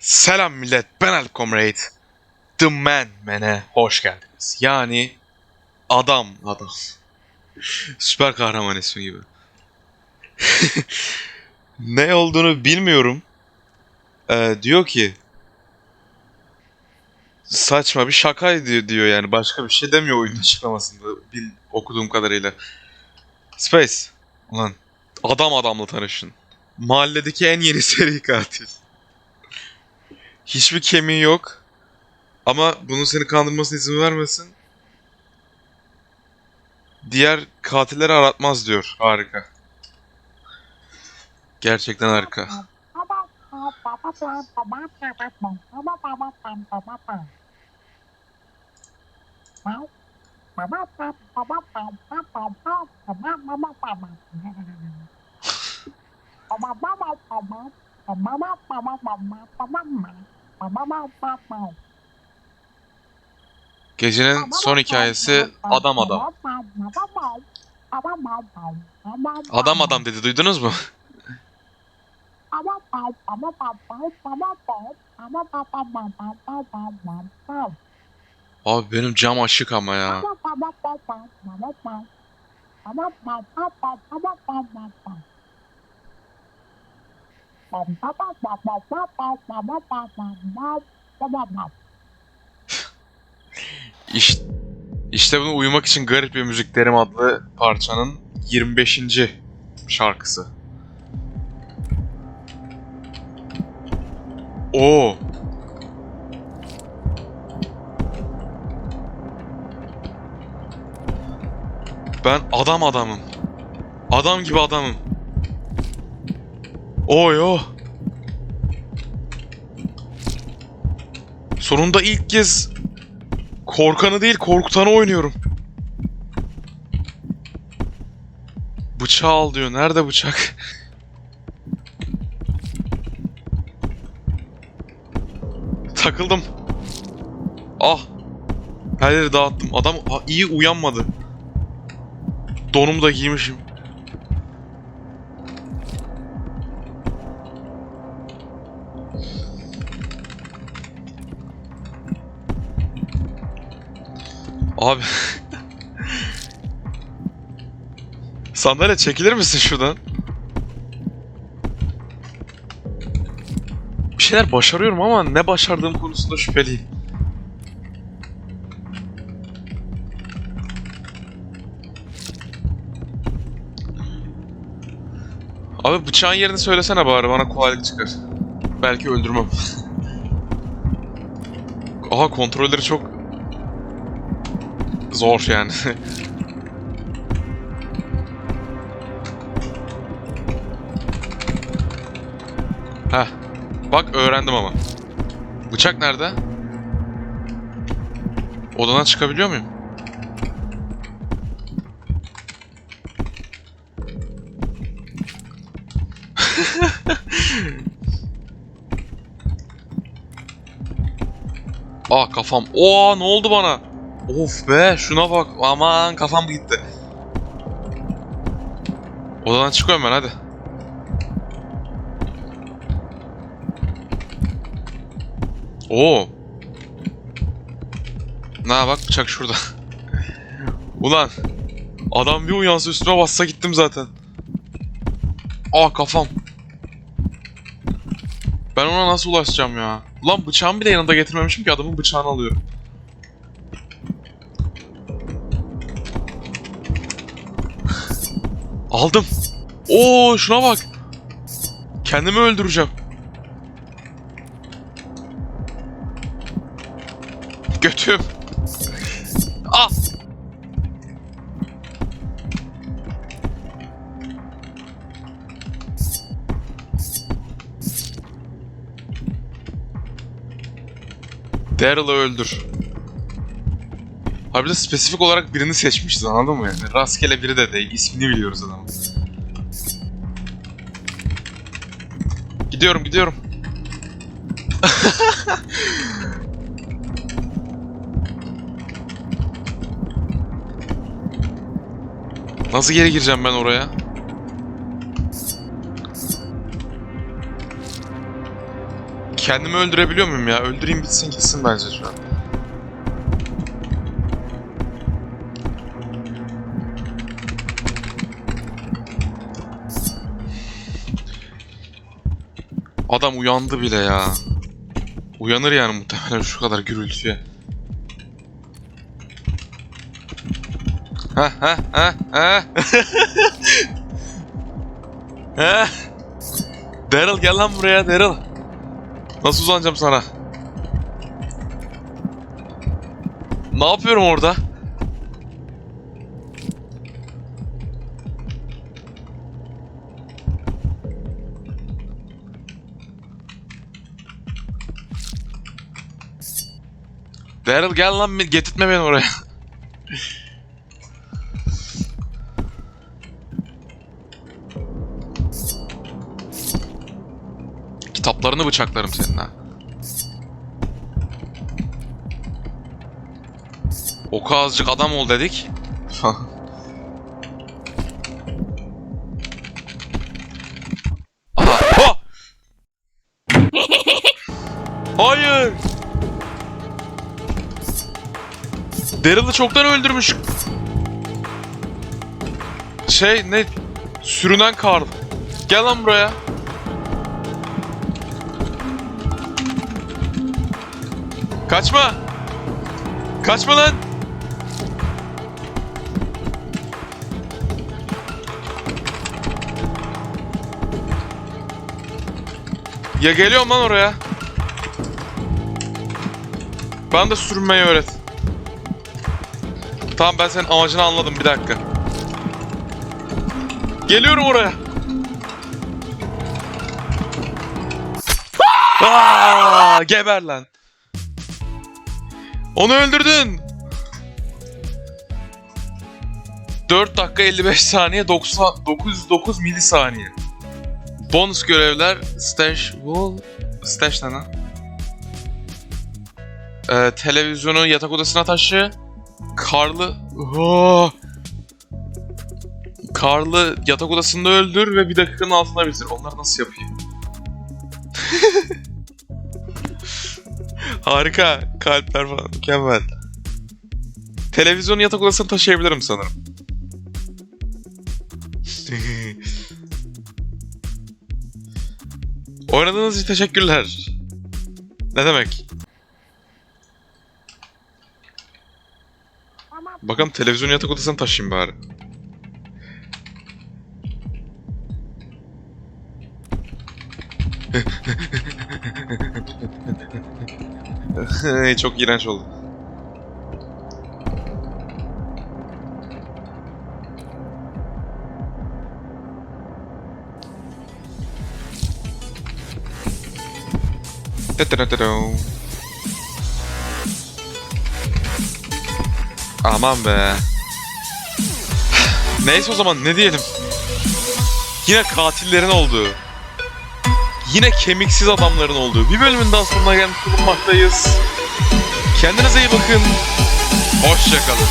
Selam millet, ben Alp Comrade. The Man Man'e hoş geldiniz. Yani adam adam. Süper kahraman ismi gibi. ne olduğunu bilmiyorum. Ee, diyor ki saçma bir şakaydı diyor yani başka bir şey demiyor oyun açıklamasında bil, okuduğum kadarıyla. Space. Ulan adam adamla tanışın. Mahalledeki en yeni seri katil. Hiçbir kemiği yok. Ama bunun seni kandırmasına izin vermesin. Diğer katilleri aratmaz diyor. Harika. Gerçekten harika. Gecenin son hikayesi adam adam. Adam adam dedi duydunuz mu? Abi benim cam açık ama ya. İşte, işte bunu uyumak için garip bir müziklerim adlı parçanın 25. şarkısı. Oo. Ben adam adamım. Adam gibi adamım. Oy o. Sonunda ilk kez korkanı değil korkutanı oynuyorum. Bıçağı al diyor. Nerede bıçak? Takıldım. Ah. Her yeri dağıttım. Adam iyi uyanmadı. Donumu da giymişim. Abi. Sandalye çekilir misin şuradan? Bir şeyler başarıyorum ama ne başardığım konusunda şüpheliyim. Abi bıçağın yerini söylesene bari bana kolaylık çıkar. Belki öldürmem. Aha kontrolleri çok zor yani. Heh. Bak öğrendim ama. Bıçak nerede? Odadan çıkabiliyor muyum? Aa kafam. Oo ne oldu bana? Of be şuna bak. Aman kafam gitti. Odadan çıkıyorum ben hadi. Oo. Na bak bıçak şurada. Ulan. Adam bir uyansa üstüme bassa gittim zaten. Aa kafam. Ben ona nasıl ulaşacağım ya? Ulan bıçağımı bile yanında getirmemişim ki adamın bıçağını alıyorum. Aldım. Oo şuna bak. Kendimi öldüreceğim. Götüm. Daryl'ı öldür. Abi de spesifik olarak birini seçmişiz anladın mı yani? Rastgele biri de değil. ismini biliyoruz adamın. Gidiyorum gidiyorum. Nasıl geri gireceğim ben oraya? Kendimi öldürebiliyor muyum ya? Öldüreyim bitsin gitsin bence şu an. Adam uyandı bile ya. Uyanır yani muhtemelen şu kadar gürültüye. Ha ha ha ha. ha. Daryl gel lan buraya Daryl. Nasıl uzanacağım sana? Ne yapıyorum orada? Daryl gel lan getirtme beni oraya. Kitaplarını bıçaklarım senin ha. Oku azıcık adam ol dedik. Aha. Oh! Hayır. Daryl'ı çoktan öldürmüş. Şey ne? Sürünen Karl. Gel lan buraya. Kaçma. Kaçma lan. Ya geliyorum lan oraya. Ben de sürünmeyi öğret. Tamam ben senin amacını anladım bir dakika. Geliyorum oraya. Aa, geber lan. Onu öldürdün. 4 dakika 55 saniye 90, 909 milisaniye. Bonus görevler stash wall stash ne lan? Ee, televizyonu yatak odasına taşı. Karlı oh! Karlı yatak odasında öldür ve bir dakikanın altında bitir. Onları nasıl yapayım? Harika. Kalpler falan mükemmel. Televizyonu yatak odasına taşıyabilirim sanırım. Oynadığınız için teşekkürler. Ne demek? Bakalım televizyonu yatak odasına taşıyayım bari. Çok iğrenç oldu. Aman be. Neyse o zaman ne diyelim. Yine katillerin olduğu. Yine kemiksiz adamların olduğu bir bölümün daha sonuna gelmiş bulunmaktayız. Kendinize iyi bakın. Hoşçakalın.